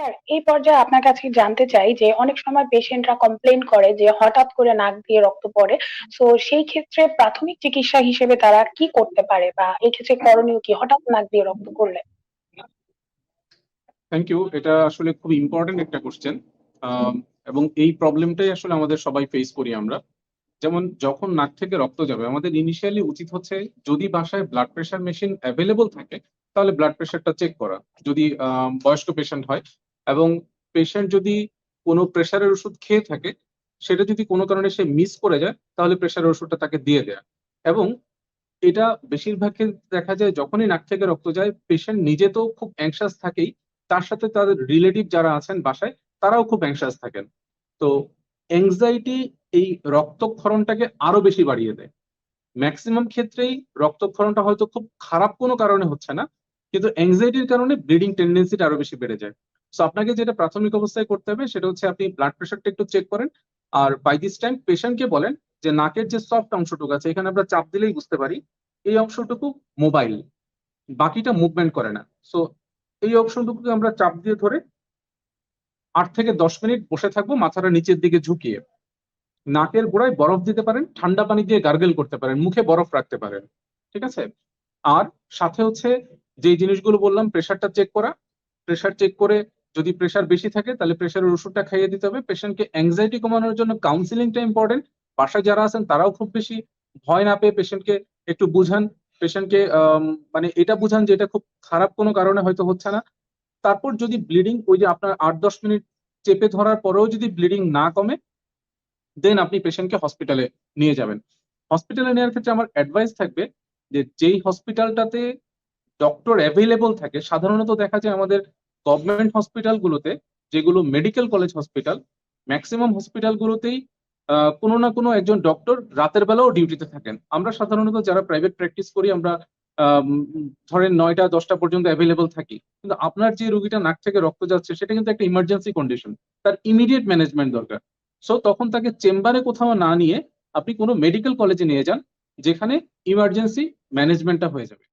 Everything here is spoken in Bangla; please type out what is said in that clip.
স্যার, এই পর্যায়ে আপনার কাছে জানতে চাই যে অনেক সময় পেশেন্টরা কমপ্লেইন করে যে হঠাৎ করে নাক দিয়ে রক্ত পড়ে। সো সেই ক্ষেত্রে প্রাথমিক চিকিৎসা হিসেবে তারা কি করতে পারে বা এক্ষেত্রে করণীয় কি হঠাৎ নাক দিয়ে রক্ত পড়লে? Thank you. এটা আসলে খুব ইম্পোর্টেন্ট একটা কোয়েশ্চেন। আম, এবং এই প্রবলেমটাই আসলে আমাদের সবাই ফেস করি আমরা। যেমন, যখন নাক থেকে রক্ত যাবে, আমাদের ইনিশিয়ালি উচিত হচ্ছে যদি বাসায় ব্লাড প্রেশার মেশিন এভেইলেবল থাকে, তাহলে ব্লাড প্রেশারটা চেক করা। যদি বয়স্ক পেশেন্ট হয় এবং পেশেন্ট যদি কোনো প্রেশারের ওষুধ খেয়ে থাকে, সেটা যদি কোনো কারণে সে মিস করে যায়, তাহলে প্রেশারের ওষুধটা তাকে দিয়ে দেয়া। এবং এটা বেশিরভাগ ক্ষেত্রে দেখা যায়, যখনই নাক থেকে রক্ত যায় পেশেন্ট নিজে তো খুব অ্যাংশাস থাকেই। তার সাথে তাদের রিলেটিভ যারা আছেন বাসায়, তারাও খুব অ্যাংশাস থাকেন। তো এনক্সাইটি এই রক্তক্ষরণটাকে আরও বেশি বাড়িয়ে দেয়। ম্যাক্সিমাম ক্ষেত্রেই রক্তক্ষরণটা হয়তো খুব খারাপ কোনো কারণে হচ্ছে না। কিন্তু এনক্সাইটির কারণে ব্লিডিং টেনডেন্সিটা আরও বেশি বেড়ে যায়। সো আপনাকে যেটা প্রাথমিক অবস্থায় করতে হবে সেটা হচ্ছে আপনি ব্লাড প্রেশারটা একটু চেক করেন। আর বাই দিস টাইম পেশেন্টকে বলেন যে নাকের যে সফট অংশটুকু আছে এখানে আমরা চাপ দিলেই বুঝতে পারি এই অংশটুকু মোবাইল। বাকিটা মুভমেন্ট করে না। সো এই অংশটুকুকে আমরা চাপ দিয়ে ধরে আট থেকে ১০ মিনিট বসে থাকব মাথাটা নিচের দিকে ঝুঁকিয়ে। নাকের গোড়ায় বরফ দিতে পারেন, ঠান্ডা পানি দিয়ে গার্গেল করতে পারেন, মুখে বরফ রাখতে পারেন। ঠিক আছে? আর সাথে হচ্ছে যেই জিনিসগুলো বললাম প্রেশারটা চেক করা। প্রেশার চেক করে যদি প্রেশার বেশি থাকে, তাহলে প্রেশারের ওষুধটা খাইয়ে দিতে হবে। পেশেন্টকে এনক্সাইটি কমানোর জন্য কাউন্সেলিংটা ইম্পোর্টেন্ট। বাসায় যারা আছেন, তারাও খুব বেশি ভয় না পেয়ে পেশেন্টকে একটু বুঝান। পেশেন্টকে মানে এটা বুঝান যে এটা খুব খারাপ কোনো কারণে হয়তো হচ্ছে না। তারপর যদি ব্লিডিং ওই যে আপনার আট দশ মিনিট চেপে ধরার পরেও যদি ব্লিডিং না কমে দেন আপনি পেশেন্টকে হসপিটালে নিয়ে যাবেন। হসপিটালে নেওয়ার ক্ষেত্রে আমার অ্যাডভাইস থাকবে যে, যেই হসপিটালটাতে ডক্টর এভেইলেবল থাকে, সাধারণত দেখা যায় আমাদের গভর্নমেন্ট হসপিটালগুলোতে, যেগুলো মেডিকেল কলেজ হসপিটাল মেক্সিমাম হসপিটালগুলোতেই কোনো না কোনো একজন ডক্টর রাতের বেলাও ডিউটিতে থাকেন। আমরা সাধারণত যারা প্রাইভেট প্র্যাকটিস করি, আমরা আম ধরেন ৯টা ১০টা পর্যন্ত এভেইলেবল থাকি। কিন্তু আপনার যে রুগীটা নাক থেকে রক্ত যাচ্ছে, সেটা কিন্তু একটা ইমার্জেন্সি কন্ডিশন। তার ইমিডিয়েট ম্যানেজমেন্ট দরকার। সো তখন তাকে চেম্বারে কোথাও না নিয়ে আপনি কোনো মেডিকেল কলেজে নিয়ে যান, যেখানে ইমার্জেন্সি ম্যানেজমেন্টটা হয়ে যাবে।